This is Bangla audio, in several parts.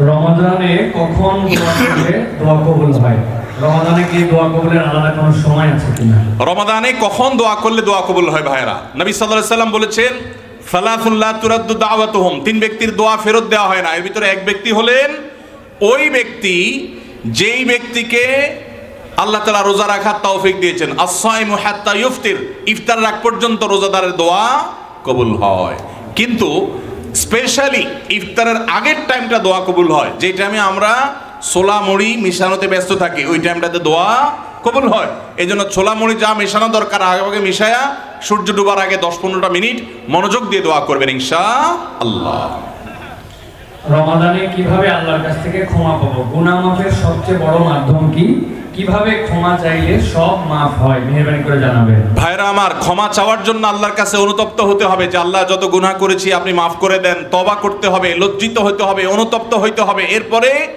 রমাদানে কখন দোয়া করলে দোয়া কবুল হয়। রমাদানে কখন দোয়া করলে দোয়া কবুল হয় ভাইরা নবী সাল্লাল্লাহু সাল্লাম বলেছেন সালাফুল্লাহ তুরাদ্দু দাওয়াতুহুম। তিন ব্যক্তির দোয়া ফেরত দেওয়া হয় না। এর ভিতরে এক ব্যক্তি হলেন, ওই ব্যক্তি যেই ব্যক্তিকে আল্লাহ তাআলা রোজা রাখার তৌফিক দিয়েছেন। আস-সাইমু হাত্তা ইফতির। ইফতার রাখ পর্যন্ত রোজাদারের দোয়া কবুল হয়। কিন্তু স্পেশালি ইফতারের আগের টাইমটা দোয়া কবুল হয়। যে টাইমে আমরা ছোলা মুড়ি মিশানোতে ব্যস্ত থাকি, ওই টাইমটাতে দোয়া কবুল হয়। এই জন্য ছোলা মুড়ি যা মেশানো দরকার, আগে আগে মিশায়া সূর্য ডুবার আগে দশ পনেরোটা মিনিট মনোযোগ দিয়ে দোয়া করবেন ইনশা আল্লাহ রমাদানে কীভাবে আল্লাহর কাছ থেকে ক্ষমা পাবো? গুনাহ মাফের সবচেয়ে বড় মাধ্যম কি? কীভাবে ক্ষমা চাইলে সব মাফ হয়? মেহরবানি করে জানাবেন। ভাইরা আমার, ক্ষমা চাওয়ার জন্য আল্লাহর কাছে অনুতপ্ত হতে হবে যে আল্লাহ যত গুনাহ করেছি আপনি মাফ করে দেন তবা করতে হবে, লজ্জিত হতে হবে, অনুতপ্ত হইতে হবে। এরপরে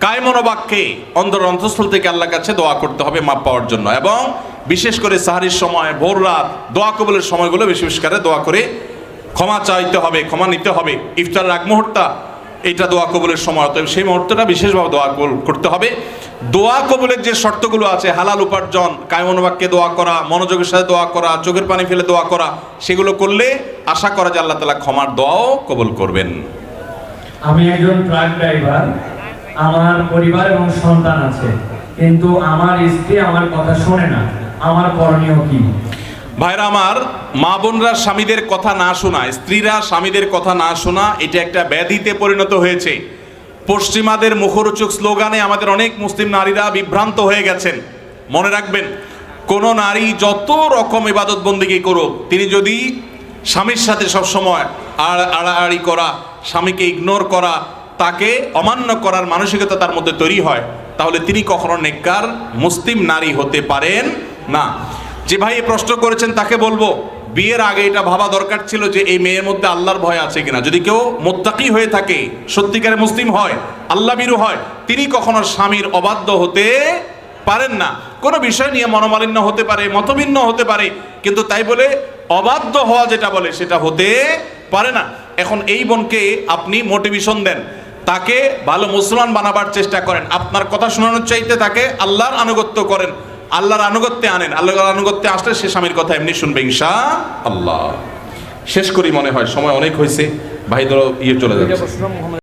কায়মনোবাক্যে অন্তর অন্তঃস্থল থেকে আল্লাহর কাছে দোয়া করতে হবে মাপ পাওয়ার জন্য। এবং বিশেষ করে সাহারির সময়, ভোর রাত, দোয়া কবলের সময়গুলো বেশি বেশি করে দোয়া করে ক্ষমা চাইতে হবে, ক্ষমা নিতে হবে। ইফতার আগ মুহূর্তা এটা দোয়া কবুলের সময়। অতএব সেই মুহূর্তটা বিশেষভাবে দোয়া কবুল করতে হবে। দোয়া কবুলের যে শর্তগুলো আছে, হালাল উপার্জন, কায়মনোবাক্যে দোয়া করা, মনোযোগের সাথে দোয়া করা, চোখের পানি ফেলে দোয়া করা, সেগুলো করলে আশা করা যে আল্লাহ তালা ক্ষমার দোয়াও কবুল করবেন। আমি একজন ট্রাক ড্রাইভার, আমার পরিবার এবং সন্তান আছে, কিন্তু আমার স্ত্রী আমার কথা শোনে না, আমার করণীয় কি? ভাইরা আমার, মা বোনরা স্বামীদের কথা না শোনা, স্ত্রীরা স্বামীদের কথা না শোনা, এটা একটা ব্যাধিতে পরিণত হয়েছে। পশ্চিমাদের মুখরোচক স্লোগানে আমাদের অনেক মুসলিম নারীরা বিভ্রান্ত হয়ে গেছেন। মনে রাখবেন, কোন নারী যত রকম ইবাদত বন্দিগি করুক, তিনি যদি স্বামীর সাথে সবসময় আর আড়াআড়ি করা, স্বামীকে ইগনোর করা, তাকে অমান্য করার মানসিকতা তার মধ্যে তৈরি হয়, তাহলে তিনি কখনো নেককার মুসলিম নারী হতে পারেন না। যে ভাই প্রশ্ন করেছেন, তাকে বলব, বিয়ের আগে এটা ভাবা দরকার ছিল যে এই মেয়ের মধ্যে আল্লাহর ভয় আছে কিনা। যদি কেউ মোত্তাকি হয়ে থাকে, সত্যিকারে মুসলিম হয়, আল্লাহ বিরু হয়, তিনি কখনো স্বামীর অবাধ্য হতে পারেন না। কোনো বিষয় নিয়ে মনোমালিন্য হতে পারে মতভিন্ন হতে পারে, কিন্তু তাই বলে অবাধ্য হওয়া যেটা বলে, সেটা হতে পারে না। এখন এই বোনকে আপনি মোটিভেশন দেন, তাকে ভালো মুসলমান বানাবার চেষ্টা করেন। আপনার কথা শোনানোর চাইতে তাকে আল্লাহর আনুগত্য করেন। আল্লাহর আনুগত্যে আনেন। আল্লাহর আনুগত্যে আসলে সে স্বামীর কথা এমনি শুনবে ইনশা আল্লাহ শেষ করি মনে হয়, সময় অনেক হয়েছে। ভাই, ধরো ইয়ে চলে যাচ্ছে।